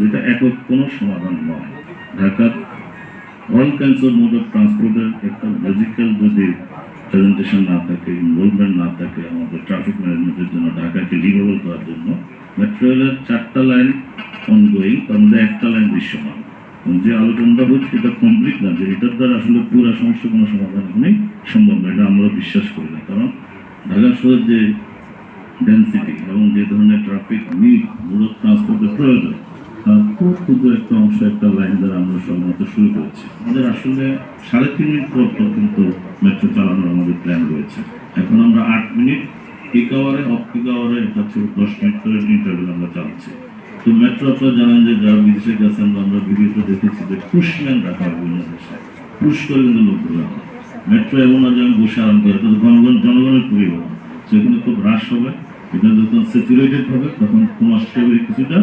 যেটা একক কোনো সমাধান নয়। ঢাকার all kinds of mode of ট্রান্সপোর্টের একটা লজিক্যাল যদি প্রেজেন্টেশন না থাকে ইনভলভমেন্ট না থাকে আমাদের ট্রাফিক ম্যানেজমেন্টের জন্য, ঢাকাকে লিভেবল করার জন্য মেট্রো রেলের চারটা লাইন অনগোয়িং তার মধ্যে একটা লাইন দৃশ্যমান। যে আলোচনাটা হচ্ছে, এটা কমপ্লিট না, যে এটার দ্বারা আসলে পুরো সমস্যা কোনো সমাধান এখনই সম্ভব না, এটা আমরা বিশ্বাস করি না। কারণ ঢাকা শহরের যে ডেন্সিটি এবং যে ধরনের ট্রাফিক নিড মূলত ট্রান্সপোর্টের প্রয়োজন খুব ক্ষুদ্র একটা অংশ, একটা লাইন দ্বারা আমরা সম্ভবত শুরু করেছি। আমাদের আসলে সাড়ে তিন মিনিট পর পর কিন্তু মেট্রো চালানোর আমাদের প্ল্যান রয়েছে। এখন আমরা আট মিনিট পিক আওয়ারে অফ পিক আওয়ারে এটা হচ্ছে দশ মিনিট করে ইন্টারভেল আমরা চালাচ্ছি। তো মেট্রো আপনারা জানেন যে যারা বিদেশে গেছেন আমরা ভিডিওতে দেখেছি যে পুষম্যান রাখা বিভিন্ন দেশে পুশ করে কিন্তু লোকগুলো মেট্রো এমন না যে আমি বসে আরাম করে তো জনগণ, জনগণের পরিবহন। সেখানে খুব হ্রাস হবে। এটা যখন স্যাচুরেটেড হবে, তখন কমার্শিয়ালি কিছুটা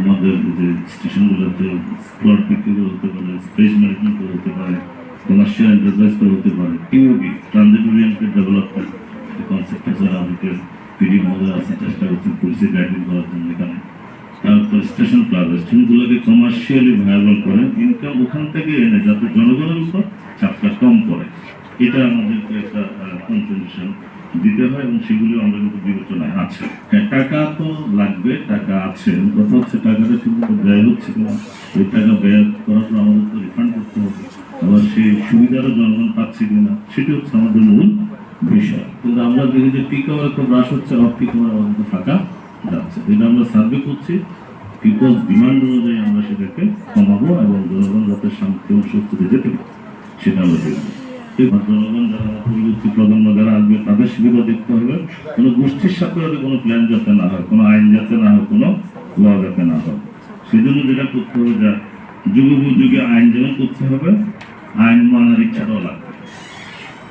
আমাদের যে স্টেশনগুলোতে স্লট বিক্রি করে হতে পারে স্পেস ম্যানেজমেন্ট করে হতে পারে কমার্শিয়াল এন্টারপ্রাইজ করে হতে পারে টিওবি ট্রানজিট ডেভেলপমেন্ট কনসেপ্ট হিসেবে আমাদেরকে পিডি মহোদয় আছে চেষ্টা করছেন পুলিশে গাইডিং করার জন্য এখানে। তারপর স্টেশন প্লাজা স্টেশনগুলোকে কমার্শিয়ালি ভায়াবল করে ইনকাম ওখান থেকে এনে যাতে জনগণের উপর চাপটা কম পড়ে। এটা আমাদেরকে একটা কনসেন্ট্রেশন দিতে হয় এবং সেগুলো আমরা কিন্তু বিবেচনায় আছে। হ্যাঁ টাকা তো লাগবে, টাকা আছে। কথা হচ্ছে টাকাটা ঠিকমতো ব্যয় হচ্ছে কিনা ওই টাকা ব্যয় করার পর আমাদের তো রিফান্ড করতে হবে। আবার সেই সুবিধারও জনগণ পাচ্ছে কিনা, সেটি হচ্ছে আমাদের মূল বিষয়। কিন্তু আমরা দেখি যে আওয়ার খুব হ্রাস হচ্ছে অফ পিক আওয়ার আমাদের ফাঁকা যাচ্ছে। এটা আমরা সার্ভে করছি পিপলস ডিমান্ড অনুযায়ী আমরা সেটাকে কমাবো এবং জনগণ যাতে শান্তি এবং সুস্থতে যেতে পারে, সেটা আমরা দেখব। যারা যারা আসবে তাদের সুবিধা দেখতে হবে কোনো গোষ্ঠীর সাথে কোনো প্ল্যান যাতে না হয় কোনো আইন যাতে না কোনো যাতে না সেজন্য যেটা করতে হবে আইন করতে হবে আইন মানার ইচ্ছাটাও লাগবে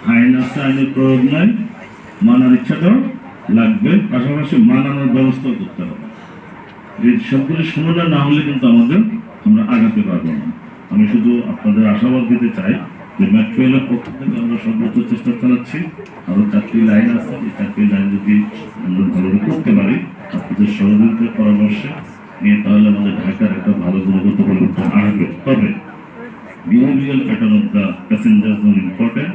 আইন আইনের মানার ইচ্ছাটাও লাগবে পাশাপাশি মানানোর ব্যবস্থাও করতে হবে এই সবগুলি ষোলোটা না হলে কিন্তু আমাদের আমরা আগাতে পারব না। আমি শুধু আপনাদের আশাবাদ দিতে চাই যে মেট্রো রেলের পক্ষ থেকে আমরা সর্বোচ্চ চেষ্টা চালাচ্ছি। আরও চারটি লাইন আছে। এই চারটি লাইন যদি আমরা ভালোভাবে করতে পারি, আপনাদের সহযোগিতার পরামর্শে নিয়ে তাহলে আমাদের ঢাকার একটা ভালো গুণগত পরিবর্তন আসবে। তবে behaviour pattern of the passenger important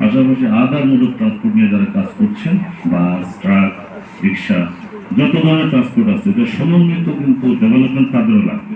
পাশাপাশি আদার অফ ট্রান্সপোর্ট নিয়ে যারা কাজ করছেন বাস ট্রাক রিক্সা যত ধরনের ট্রান্সপোর্ট আছে এটা সমন্বিত কিন্তু ডেভেলপমেন্ট তাদেরও লাগবে।